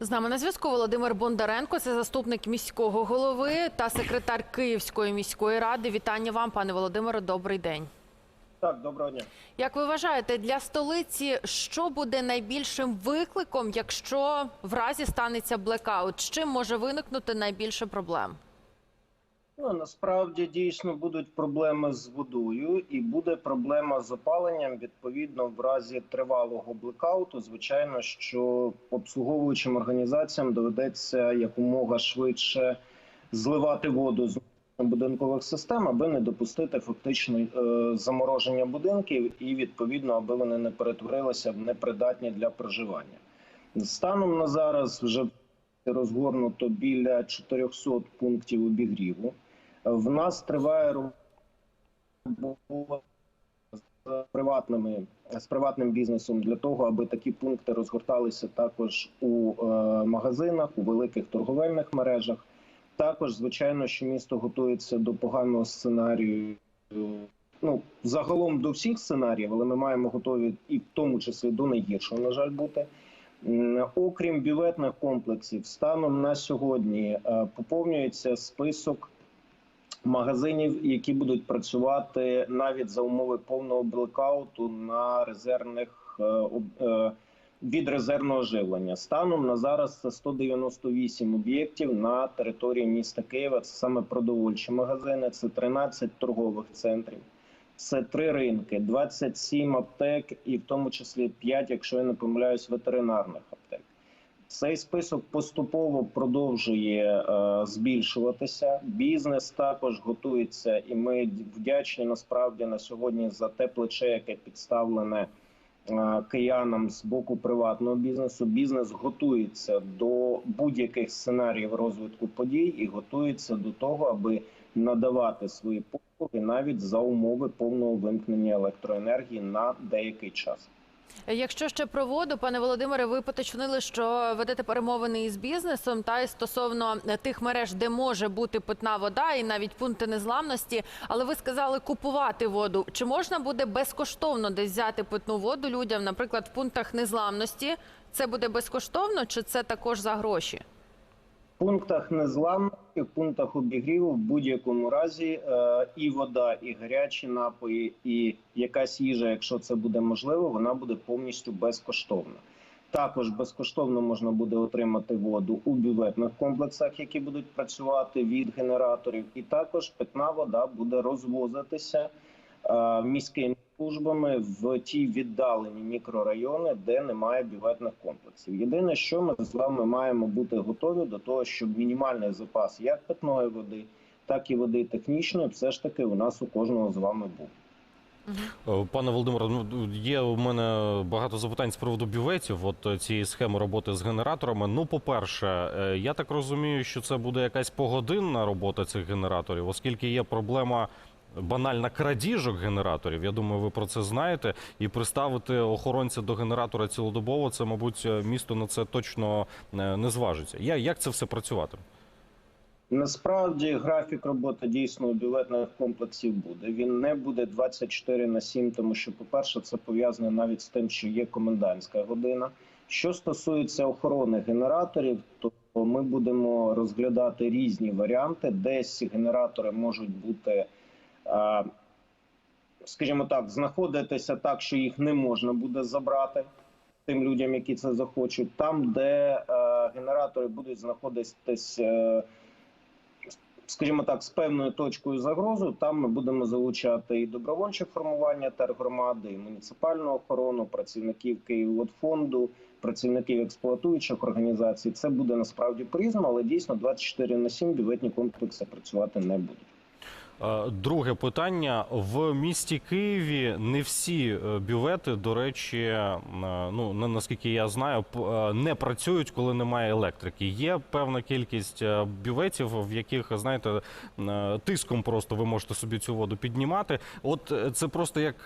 З нами на зв'язку Володимир Бондаренко, це заступник міського голови та секретар Київської міської ради. Вітання вам, пане Володимире. Добрий день. Так, доброго дня. Як ви вважаєте, для столиці що буде найбільшим викликом, якщо в разі станеться блекаут? З чим може виникнути найбільше проблем? Ну насправді дійсно будуть проблеми з водою, і буде проблема з опаленням. Відповідно, в разі тривалого блекауту, звичайно, що обслуговуючим організаціям доведеться якомога швидше зливати воду з будинкових систем, аби не допустити фактично е, замороження будинків, і відповідно, аби вони не перетворилися в непридатні для проживання. Станом на зараз вже розгорнуто біля 400 пунктів обігріву. В нас триває робота з приватними з приватним бізнесом для того, аби такі пункти розгорталися також у е, магазинах, у великих торговельних мережах. Також, звичайно, що місто готується до поганого сценарію. Ну загалом до всіх сценаріїв, але ми маємо готові і в тому числі до найгіршого, на жаль, бути. Окрім бюветних комплексів, станом на сьогодні е, поповнюється список магазинів, які будуть працювати навіть за умови повного блекауту на резервних е, е, від резервного живлення. Станом на зараз це 198 об'єктів на території міста Києва. Це саме продовольчі магазини, це 13 торгових центрів. Це три ринки, 27 аптек, і в тому числі 5, якщо я не помиляюсь, ветеринарних аптек. Цей список поступово продовжує е, збільшуватися. Бізнес також готується, і ми вдячні насправді на сьогодні за те плече, яке підставлене е, киянам з боку приватного бізнесу. Бізнес готується до будь-яких сценаріїв розвитку подій і готується до того, аби надавати свої послуги навіть за умови повного вимкнення електроенергії на деякий час. Якщо ще про воду, пане Володимире, ви поточнили, що ведете перемовини із бізнесом та й стосовно тих мереж, де може бути питна вода, і навіть пункти незламності. Але ви сказали купувати воду. Чи можна буде безкоштовно десь взяти питну воду людям, наприклад, в пунктах незламності? Це буде безкоштовно, чи це також за гроші? Пунктах незламності, в пунктах обігріву в будь-якому разі е, і вода, і гарячі напої, і якась їжа, якщо це буде можливо, вона буде повністю безкоштовна. Також безкоштовно можна буде отримати воду у бюветних комплексах, які будуть працювати від генераторів, і також питна вода буде розвозитися е, службами в ті віддалені мікрорайони, де немає бюветних комплексів. Єдине, що ми з вами маємо бути готові до того, щоб мінімальний запас як питної води, так і води технічної, все ж таки у нас у кожного з вами був. Е, Пане Володимире, ну є у мене багато запитань з приводу бюветів. От е, цієї схеми роботи з генераторами. Ну, по-перше, е, я так розумію, що це буде якась погодинна робота цих генераторів, оскільки є проблема. Банальна крадіжок генераторів. Я думаю, ви про це знаєте. І приставити охоронця до генератора цілодобово, це, мабуть, місто на це точно е, не зважиться. Я як це все працюватиме? Насправді графік роботи дійсно у бюветних комплексів буде. Він не буде 24 на 7, тому що, по-перше, це пов'язано навіть з тим, що є комендантська година. Що стосується охорони генераторів, то ми будемо розглядати різні варіанти. Десь генератори можуть бути, скажімо так, знаходитися так, що їх не можна буде забрати тим людям, які це захочуть. Там, де е, генератори будуть знаходитись. е, скажімо так, з певною точкою загрозу. Там ми будемо залучати і добровольче формування тергромади, і муніципальну охорону, працівників Київводфонду, працівників експлуатуючих організацій. Це буде насправді по-різному, але дійсно 24 на 7 бюветні комплекси працювати не будуть. Е, Друге питання в місті Києві. Не всі е, бювети, до речі, е, ну на- наскільки я знаю, не працюють, коли немає електрики. Є певна кількість бюветів, в яких знаєте, тиском просто ви можете собі цю воду піднімати. От це просто як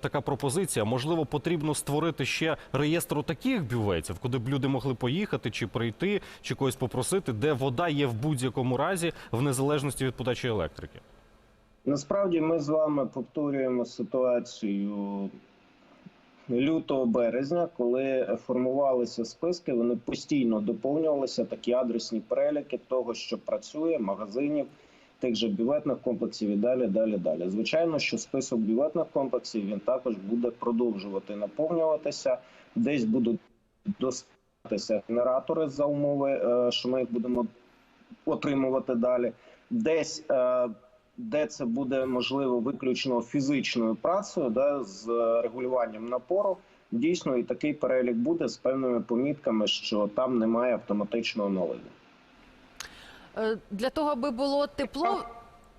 така пропозиція. Можливо, потрібно створити ще реєстру таких бюветів, куди б люди могли поїхати чи прийти, чи когось попросити, де вода є в будь-якому разі, в незалежності від подачі електрики. Насправді ми з вами повторюємо ситуацію лютого березня, коли формувалися списки, вони постійно доповнювалися такі адресні переліки того, що працює, магазинів, тих же бюветних комплексів і далі, далі, далі. Звичайно, що список бюветних комплексів він також буде продовжувати наповнюватися. Десь будуть достатися генератори за умови, е, що ми їх будемо отримувати далі. Десь е, де це буде можливо виключно фізичною працею, да, з е, регулюванням напору. Дійсно, і такий перелік буде з певними помітками, що там немає автоматичного оновлення. Е, Для того, аби було тепло,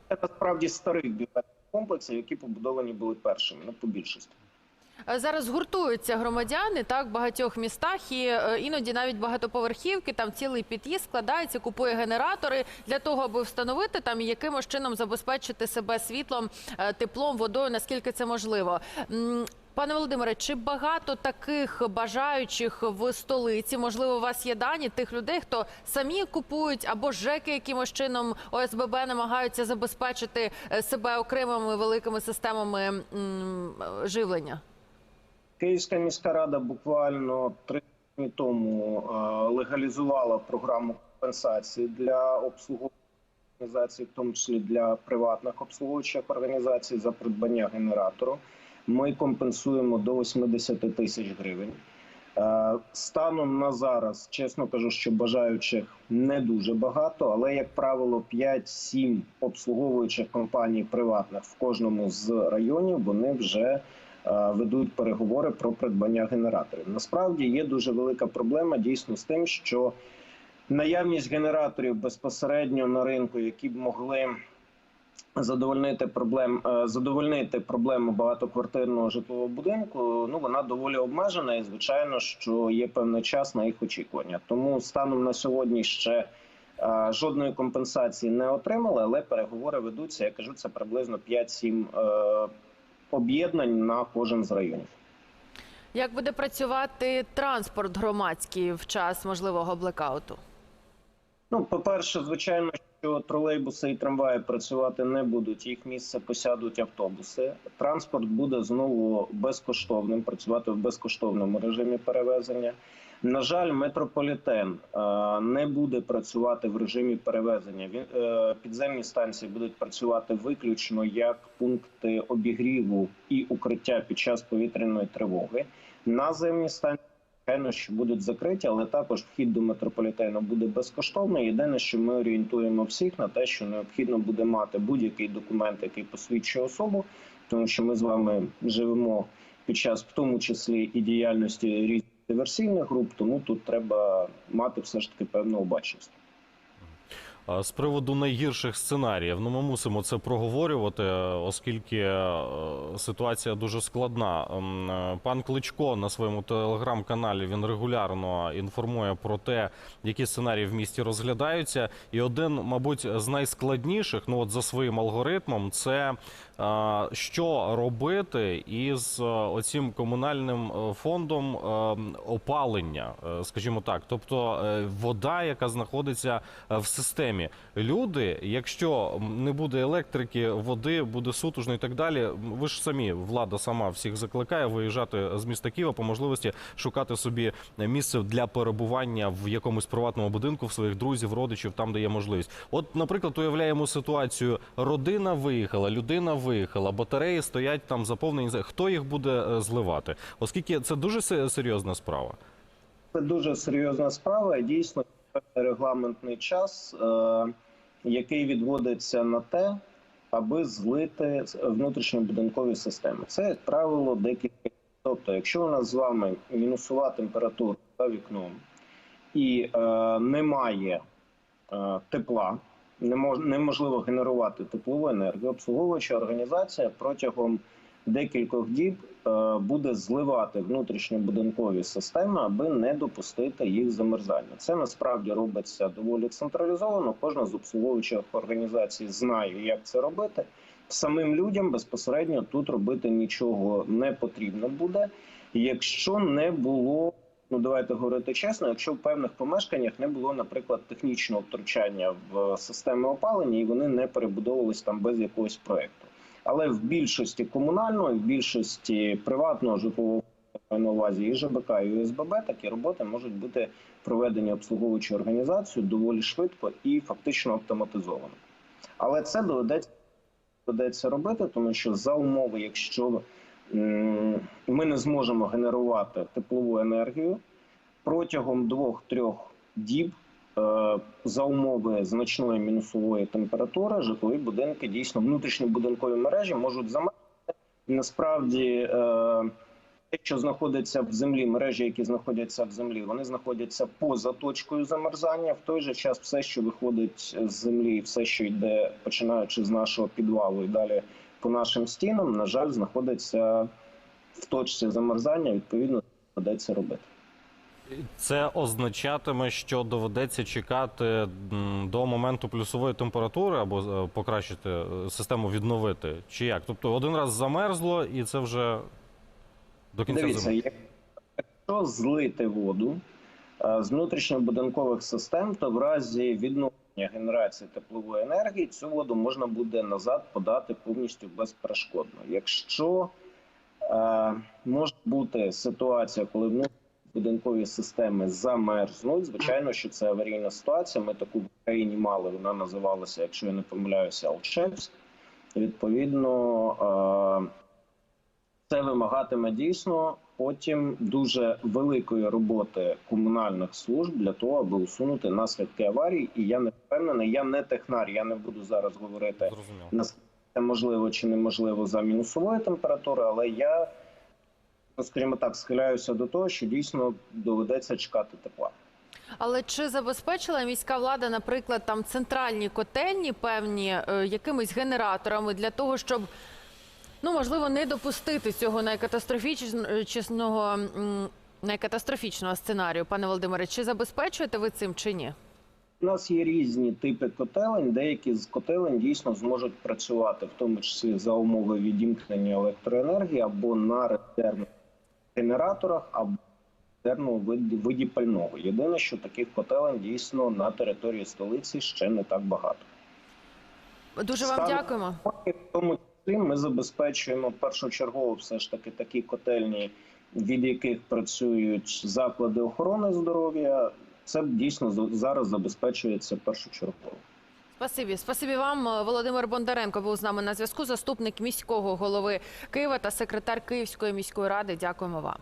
Це насправді старих бюджетних комплексів, які побудовані були першими, ну по більшості. Е, Зараз гуртуються громадяни так в багатьох містах, і е, іноді навіть багатоповерхівки, там цілий під'їзд складається, купує генератори для того, аби встановити там і якимось чином забезпечити себе світлом, е, теплом, водою, наскільки це можливо. Пане Володимире, чи багато таких бажаючих в столиці? Можливо, у вас є дані тих людей, хто самі купують або ЖЕКи якимось чином ОСББ намагаються забезпечити себе окремими великими системами живлення? Київська міська рада буквально три дні тому е, легалізувала програму компенсації для обслуговування організацій, в тому числі для приватних обслуговуючих організацій за придбання генератору. Ми компенсуємо до 80 тисяч гривень. Е, Станом на зараз, чесно кажу, що бажаючих не дуже багато, але як правило, 5-7 обслуговуючих компаній приватних в кожному з районів вони вже ведуть переговори про придбання генераторів. Насправді є дуже велика проблема дійсно з тим, що наявність генераторів безпосередньо на ринку, які б могли задовольнити проблем, е, задовольнити проблему багатоквартирного житлового будинку. Ну вона доволі обмежена, і звичайно, що є певний час на їх очікування. Тому станом на сьогодні ще. е, Жодної компенсації не отримали, але переговори ведуться. Я кажу, це приблизно 5-7 е, об'єднань на кожен з районів. Як буде працювати транспорт громадський в час можливого блекауту? Ну, по-перше, звичайно, що тролейбуси і трамваї працювати не будуть. Їх місце посядуть автобуси. Транспорт буде знову безкоштовним, працювати в безкоштовному режимі перевезення. На жаль, метрополітен е, не буде працювати в режимі перевезення. Е, підземні станції будуть працювати виключно як пункти обігріву і укриття під час повітряної тривоги. Наземні станції звичайно, що будуть закриті, але також вхід до метрополітену буде безкоштовний. Єдине, що ми орієнтуємо всіх на те, що необхідно буде мати будь-який документ, який посвідчує особу, тому що ми з вами живемо під час, в тому числі і діяльності різних диверсійних груп. Тому тут треба мати все ж таки певну обачність. З приводу найгірших сценаріїв, ну ми мусимо це проговорювати, оскільки е, ситуація дуже складна. Е, Пан Кличко на своєму телеграм-каналі він регулярно інформує про те, які сценарії в місті розглядаються. І один, мабуть, з найскладніших, ну от за своїм алгоритмом, це е, що робити із оцим комунальним фондом опалення, скажімо так, тобто вода, яка знаходиться в системі. Люди, якщо не буде електрики, води, буде сутужно і так далі. Ви ж самі влада сама всіх закликає виїжджати з міста Києва по можливості шукати собі місце для перебування в якомусь приватному будинку в своїх друзів, родичів, там де є можливість. От, наприклад, уявляємо ситуацію: родина виїхала, людина виїхала, батареї стоять там заповнені. Хто їх буде е, зливати? Оскільки це дуже се- серйозна справа. Це дуже серйозна справа. Дійсно, регламентний час, е, який відводиться на те, аби злити внутрішньобудинкові системи. Це, як правило, декілька. Тобто, якщо у нас з вами мінусова температура за вікном і е, немає е, тепла, не мож, неможливо генерувати теплову енергію, обслуговуюча організація протягом декількох діб буде зливати внутрішньобудинкові системи, аби не допустити їх замерзання. Це насправді робиться доволі централізовано. Кожна з обслуговуючих організацій знає, як це робити. Самим людям безпосередньо тут робити нічого не потрібно буде, якщо не було. Ну, давайте говорити чесно, якщо в певних помешканнях не було, наприклад, технічного втручання в системи опалення, і вони не перебудовувались там без якогось проекту. Але в більшості комунального, в більшості приватного житлового на увазі і ЖБК, і ОСББ, такі роботи можуть бути проведені обслуговуючою організацією доволі швидко і фактично автоматизовано. Але це доведеться, доведеться робити, тому що за умови, якщо ми не зможемо генерувати теплову енергію протягом двох-трьох діб. Е, За умови значної мінусової температури житлові будинки дійсно внутрішні будинкові мережі можуть замерзнути. І Насправді е, те, що знаходиться в землі, мережі, які знаходяться в землі, вони знаходяться поза точкою замерзання. В той же час, все, що виходить з землі, все, що йде, починаючи з нашого підвалу і далі по нашим стінам, на жаль, знаходиться в точці замерзання. Відповідно, доведеться робити. Це означатиме, що доведеться чекати до моменту плюсової температури або е, покращити е, систему відновити. Чи як? Тобто один раз замерзло, і це вже до кінця Дивіться, зими. якщо злити воду е, з внутрішньобудинкових систем, то в разі відновлення генерації теплової енергії цю воду можна буде назад подати повністю безперешкодно. Якщо е, може бути ситуація, коли внутрішньобудинкові системи замерзнуть, звичайно, що це аварійна ситуація. Ми таку в Україні мали. Вона називалася, якщо я не помиляюся, Алчевськ. Відповідно. Е, це вимагатиме дійсно потім дуже великої роботи комунальних служб для того, аби усунути наслідки аварії. І я не впевнений, я не технар, я не буду зараз говорити наскільки це можливо чи неможливо за мінусової температури, але я, скажімо так, схиляюся до того, що дійсно доведеться чекати тепла. Але чи забезпечила міська влада, наприклад, там центральні котельні певні е, якимись генераторами для того, щоб ну можливо не допустити цього найкатастрофічного найкатастрофічного сценарію, пане Володимире? Чи забезпечуєте ви цим чи ні? У нас є різні типи котелень. Деякі з котелень дійсно зможуть працювати, в тому числі за умови відімкнення електроенергії або на резервних генераторах, або резервному виді, виді пального. Єдине, що таких котелень дійсно на території столиці ще не так багато. Дуже вам Станом- дякуємо. В тому числі ми забезпечуємо першочергово все ж таки такі котельні, від яких працюють заклади охорони здоров'я. Це дійсно зараз забезпечується першочергово. Спасибі, спасибі вам. Володимир Бондаренко був з нами на зв'язку. Заступник міського голови Києва та секретар Київської міської ради. Дякуємо вам.